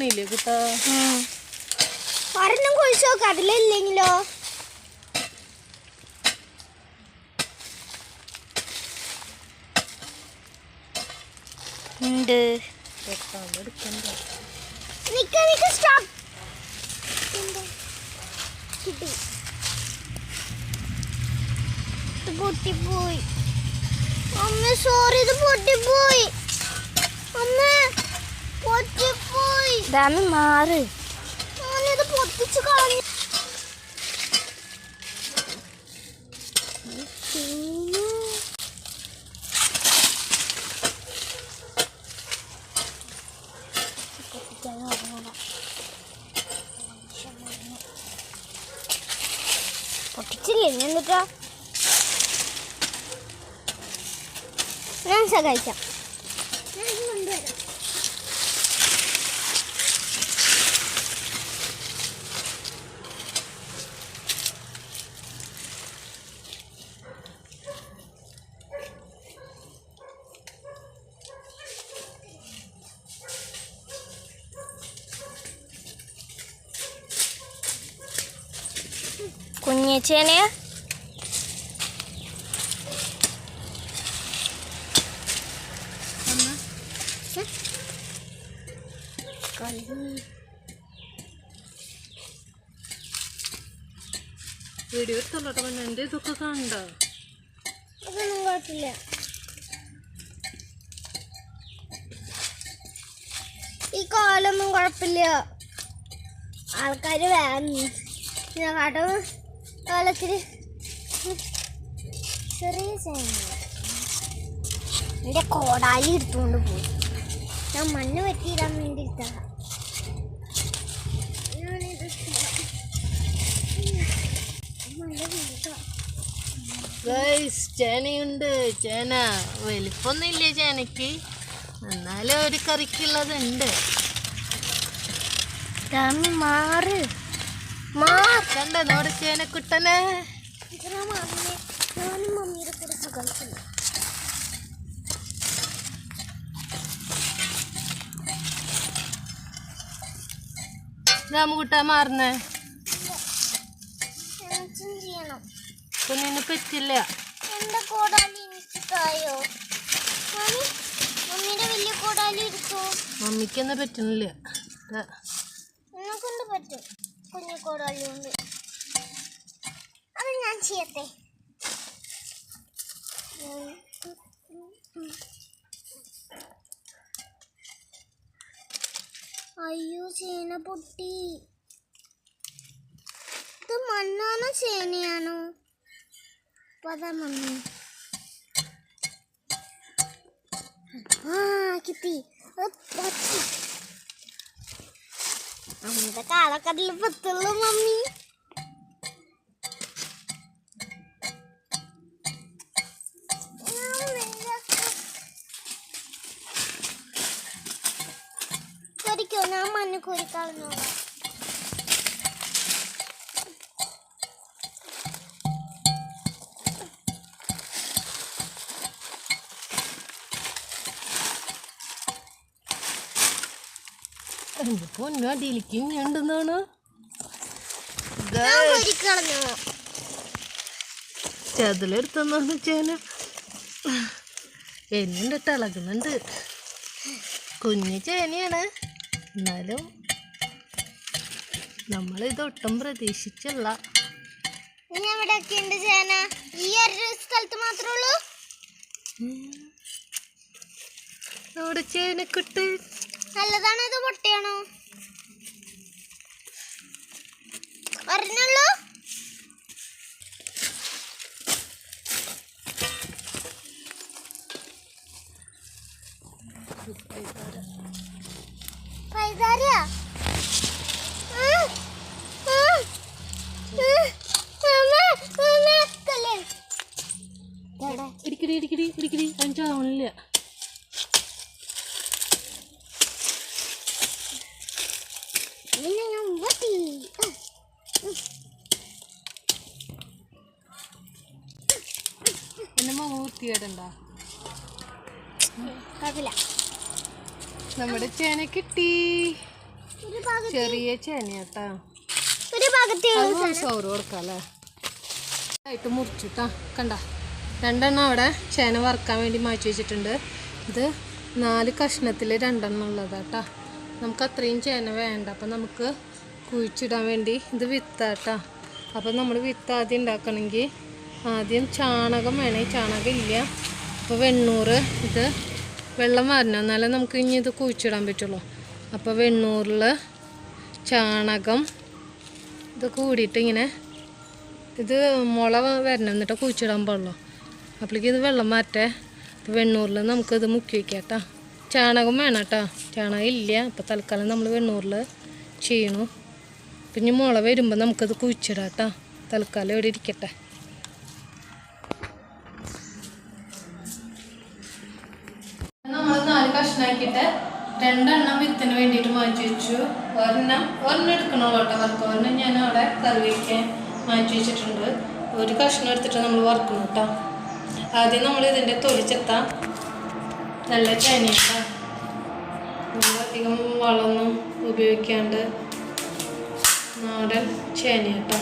Video എടുക്കണില്ലേ കുട്ടാ ഒരെണ്ണം കുഴിച്ചു നോക്ക അതിലില്ലെങ്കിലോ? ഉണ്ട്. നിക്ക നിക്ക സ്റ്റോപ്പ് അമ്മ സോറി ഇത് പൊട്ടിപ്പോയി. അമ്മ പൊട്ടിപ്പോയി. ഡാമി മാറ്. പൊട്ടിച്ചില്ലേ ഞാൻ സഹായിക്കാം ഞാൻ ഇത് കൊണ്ടുവരാം. കുഞ്ഞേച്ചേനെയാ വീഡിയോ എടുത്തോട്ടോ പിന്നെ എന്റെ ഇതൊക്കെ കണ്ട? അതൊന്നും കുഴപ്പമില്ല. ഈ കാലൊന്നും കുഴപ്പമില്ല. ആൾക്കാർ വേണം. കട കാലത്തിൽ ചെറിയ ചേന. എന്റെ കോടാലി എടുത്തുകൊണ്ട് പോയി. ഞാൻ മണ്ണ് പറ്റിയിടാൻ വേണ്ടി ചേനയുണ്ട്. ചേന വലിപ്പൊന്നും ഇല്ല ചേനക്ക് എന്നാലും ഒരു കറിക്കുള്ളത് ഉണ്ട് മാറ്. നമ്മുടെ ചേനക്കുട്ടനെ ഞാനും മമ്മിയുടെ കൂടെ സുഖിക്കുന്നു രാമുകുട്ട മാറുന്നേ. കുഞ്ഞിന് പറ്റില്ല. എന്റെ കോടാലി എനിക്കായോ മമ്മി മമ്മിയുടെ വലിയ കോടാലി എടുത്തു? മമ്മിക്കൊന്നും പറ്റുന്നില്ല പറ്റും? കുഞ്ഞു കോടാലി കൊണ്ട് അത് ഞാൻ ചെയ്യട്ടെ അയ്യോ ചേന പൊട്ടി ഇത് മണ്ണാണോ ചേനയാണോ പതാ മമ്മി ആ കിട്ടി അത് പറ്റി അമ്മയുടെ കാലക്കടലിൽ പത്തുള്ളൂ മമ്മി. കൊരിക്കോ ഞാൻ മണ്ണ് കോരിക്കളഞ്ഞു എന്റെ ചതിലെടുത്തെന്നാണ് ചേന. എന്നുണ്ട് ഇളകുന്നുണ്ട്. കുഞ്ഞു ചേനയാണ്. എന്നാലും നമ്മളിത് ഒട്ടും പ്രതീക്ഷിച്ചല്ല. ഇനി എവിടെയൊക്കെ ഉണ്ട് ചേന? ഈ ഒരു സ്ഥലത്ത് മാത്രമേ ഉള്ളൂ? നമ്മുടെ ചേനക്കുട്ട് നല്ലതാണോ ഇത് പൊട്ടയാണോ? പറഞ്ഞുള്ളൂ പൈതാരിയ മൂർത്തിയേടണ്ട കുഴപ്പമില്ല. നമ്മുടെ ചേന കിട്ടി ചെറിയ ചേനയാട്ടാ. ഒരു ഭാഗത്ത് അത് ചോറ് കൊടുക്കാം അല്ലേ? ആയിട്ട് മുറിച്ചിട്ടാ. കണ്ട? രണ്ടെണ്ണം അവിടെ ചേന വറുക്കാൻ വേണ്ടി മാറ്റി വെച്ചിട്ടുണ്ട്. ഇത് നാല് കഷ്ണത്തിൽ രണ്ടെണ്ണം ഉള്ളതാട്ടാ. നമുക്ക് അത്രയും ചേന വേണ്ട. അപ്പം നമുക്ക് കുഴിച്ചിടാൻ വേണ്ടി ഇത് വിത്താട്ടാ. അപ്പം നമ്മൾ വിത്ത് ആദ്യം ഉണ്ടാക്കണമെങ്കിൽ ആദ്യം ചാണകം വേണേ. ചാണകം ഇല്ല. അപ്പോൾ വെണ്ണൂറ് ഇത് വെള്ളം വരണം. എന്നാലേ നമുക്ക് ഇനി ഇത് കുഴിച്ചിടാൻ പറ്റുള്ളൂ. അപ്പോൾ വെണ്ണൂറിൽ ചാണകം ഇത് കൂടിയിട്ട് ഇങ്ങനെ ഇത് മുള വരണം എന്നിട്ട് കുഴിച്ചിടാൻ പാടുള്ളൂ. അപ്പോഴേക്കും ഇത് വെള്ളം മാറ്റേ. അപ്പോൾ വെണ്ണൂറിൽ നമുക്കിത് മുക്കി വയ്ക്കാം കേട്ടോ ചാണകം വേണം കേട്ടോ ചാണകം ഇല്ല. അപ്പോൾ തൽക്കാലം നമ്മൾ വെണ്ണൂറിൽ ചെയ്യണു. പിന്നെ മുള വരുമ്പോൾ നമുക്കത് കുഴിച്ചിടാം കേട്ടോ തൽക്കാലം ഇവിടെ ഇരിക്കട്ടെ. രണ്ടെണ്ണം വിത്തിന് വേണ്ടിയിട്ട് മാറ്റി വെച്ചു. ഒരെണ്ണം ഒരെണ്ണം എടുക്കണോ കേട്ടോ വർക്ക്. ഒരെണ്ണം ഞാൻ അവിടെ കറി മാറ്റി വെച്ചിട്ടുണ്ട്. ഒരു കഷ്ണം എടുത്തിട്ട് നമ്മൾ വറുക്കണം കേട്ടോ. ആദ്യം നമ്മൾ ഇതിന്റെ തൊലിച്ചെത്താം. നല്ല ചേനയിട്ടാ നമ്മൾ അധികം വളമൊന്നും ഉപയോഗിക്കാണ്ട് നാടൻ ചേനയാട്ടോ.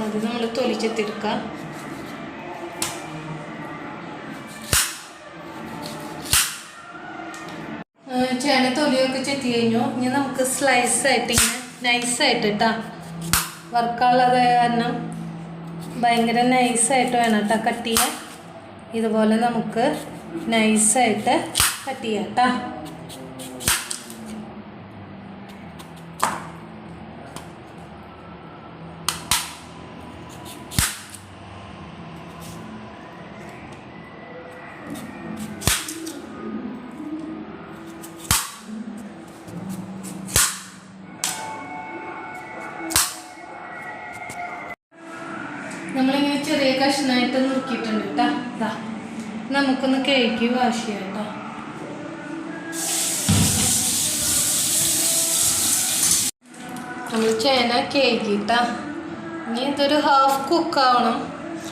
ആദ്യം നമ്മൾ തൊലിച്ചെത്തിയെടുക്കാം ചേന തൊലിയൊക്കെ ചെത്തി കഴിഞ്ഞു. ഇനി നമുക്ക് സ്ലൈസ് ആയിട്ട് ഇങ്ങനെ നൈസായിട്ട് ഇട്ടാ വർക്കുള്ളത് കാരണം ഭയങ്കര നൈസായിട്ട് വേണം കേട്ടോ കട്ട് ചെയ്യാൻ. ഇതുപോലെ നമുക്ക് നൈസായിട്ട് കട്ട് ചെയ്യാം കേട്ടോ നമ്മളിങ്ങനെ ചെറിയ കഷ്ണമായിട്ട് നുറുക്കിയിട്ടുണ്ട് കേട്ടോ നമുക്കൊന്ന് കേക്ക് വാഷ് ചെയ്യാം കേട്ടോ നമ്മൾ ചേന കേക്ക് ഇട്ടാ ഇനി ഇതൊരു ഹാഫ് കുക്ക് ആവണം.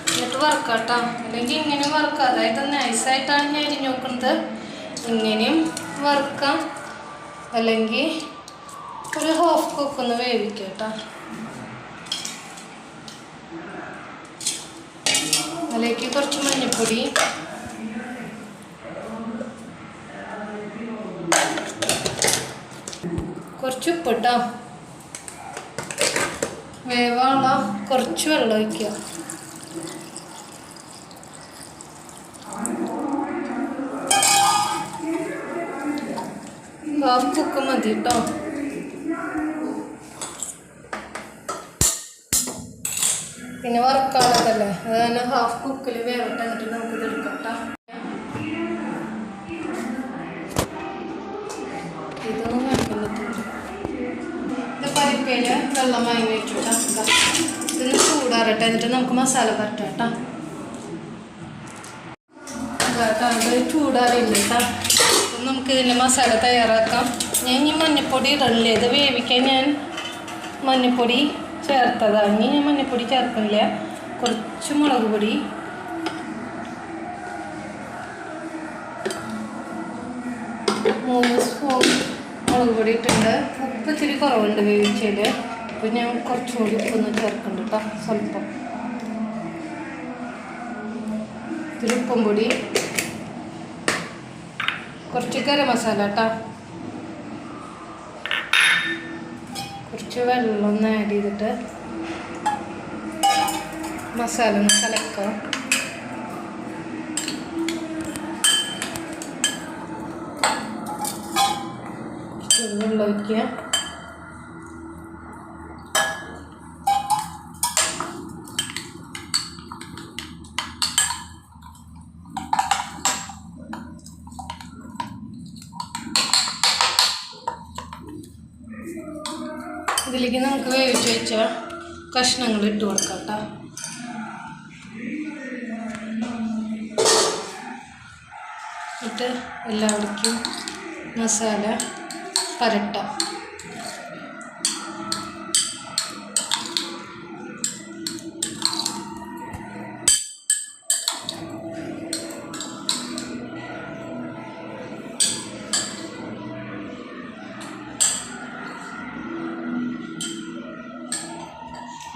എന്നിട്ട് വറുക്കാട്ടോ അല്ലെങ്കിൽ ഇങ്ങനെ വറക്കാം അതായത് നൈസായിട്ടാണ് ഞാൻ അരിഞ്ഞു നോക്കുന്നത് ഇങ്ങനെയും വറുക്കാം അല്ലെങ്കിൽ ഒരു ഹാഫ് കുക്ക് ഒന്ന് വേവിക്കാം കേട്ടോ അതിലേക്ക് കുറച്ച് മഞ്ഞൾപ്പൊടി കുറച്ച് ഉപ്പിട്ടോ? വേവാള കുറച്ച് വെള്ളം ഒഴിക്കുക. ഹാഫ് കുക്ക് മതി കേട്ടോ വറുക്കാനുള്ളതല്ലേ അത് തന്നെ ഹാഫ് കുക്കിൽ വേവട്ടെ എന്നിട്ട് നമുക്കിത് എടുക്കാം ട്ടോ. ഇതൊന്നും കഴിക്കാൻ പറ്റില്ല ഇത് പരിപ്പേൽ വെള്ളം വാങ്ങി വെച്ചു ട്ടോ. ഇതാ. ഇതൊന്ന് ചൂടാറട്ടെ എന്നിട്ട് നമുക്ക് മസാല പരട്ടാട്ടാ ഇത് ചൂടാറില്ല കേട്ടോ നമുക്ക് ഇതിന്റെ മസാല തയ്യാറാക്കാം. ഞാൻ ഈ മഞ്ഞപ്പൊടി ഇടണില്ല? ഇത് വേവിക്കാൻ ഞാൻ മഞ്ഞപ്പൊടി ചേർത്തതാണ് ഇനി ഞാൻ മഞ്ഞപ്പൊടി ചേർക്കുന്നില്ല കുറച്ച് മുളക് പൊടി. മൂന്ന് സ്പൂൺ മുളക് പൊടി ഇട്ടുണ്ട് ഉപ്പ് ഇച്ചിരി കുറവുണ്ട് വേവിച്ചതിൽ അപ്പോൾ ഞാൻ കുറച്ചുകൂടി ഉപ്പൊന്ന് ചേർക്കുന്നുണ്ട് കേട്ടോ സ്വല്പം. ഇത്തിരി ഉപ്പും പൊടി. കുറച്ച് ഗരം മസാല കേട്ടോ കുറച്ച് വെള്ളം ഒന്ന് ആഡ് ചെയ്തിട്ട് മസാല ഒന്ന് കലക്കാം വെള്ളം ഒഴിക്കുക. ഇതിലേക്ക് നമുക്ക് വേവിച്ച് വെച്ച കഷ്ണങ്ങൾ ഇട്ട് കൊടുക്കാം കേട്ടോ ഇട്ട് എല്ലാവർക്കും മസാല പരട്ടാം.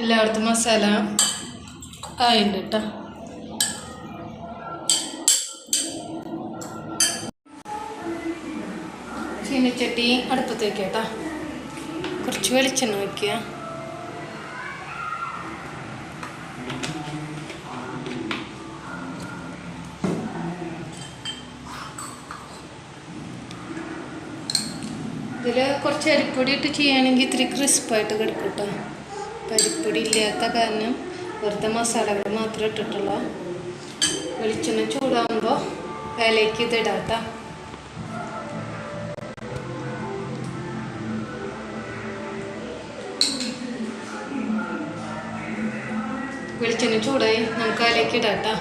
എല്ലായിടത്തും മസാല ആയിട്ടുണ്ട് കേട്ടോ ചീനച്ചട്ടി അടുപ്പത്ത് വയ്ക്കുക കേട്ടോ. കുറച്ച് വെളിച്ചെണ്ണ വയ്ക്കുക ഇതിൽ കുറച്ച് അരിപ്പൊടി ഇട്ട് ചെയ്യുകയാണെങ്കിൽ ഇത്തിരി ക്രിസ്പായിട്ട് കിടക്കും കേട്ടോ പരിപ്പൊടി ഇല്ലാത്ത കാരണം വെറുതെ മസാലകൾ മാത്രം ഇട്ടിട്ടുള്ളൂ. വെളിച്ചെണ്ണ ചൂടാകുമ്പോൾ വിലയ്ക്ക് ഇത് ഇടാം കേട്ടോ വെളിച്ചെണ്ണ ചൂടായി നമുക്ക് അതിലേക്ക് ഇടാം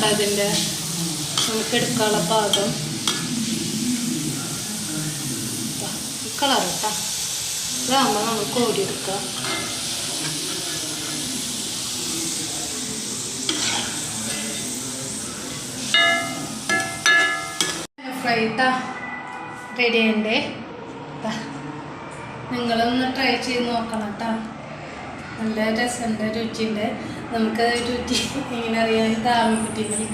കളറാട്ടോ അതിന്റെ നമുക്ക് എടുക്കാനുള്ള പാകം കളർ കേട്ടോ. ഇതാകുമ്പോൾ നമ്മൾ കോരിയെടുക്കുക. ഫ്രൈ ഇട്ടാ റെഡി ആയിണ്ടേ നിങ്ങളൊന്ന് ട്രൈ ചെയ്ത് നോക്കണം കേട്ടോ നല്ല രസമുണ്ട് രുചിയുണ്ട്. നമുക്ക് ചുറ്റി എങ്ങനെ അറിയാൻ താമിക്കുട്ടീനെ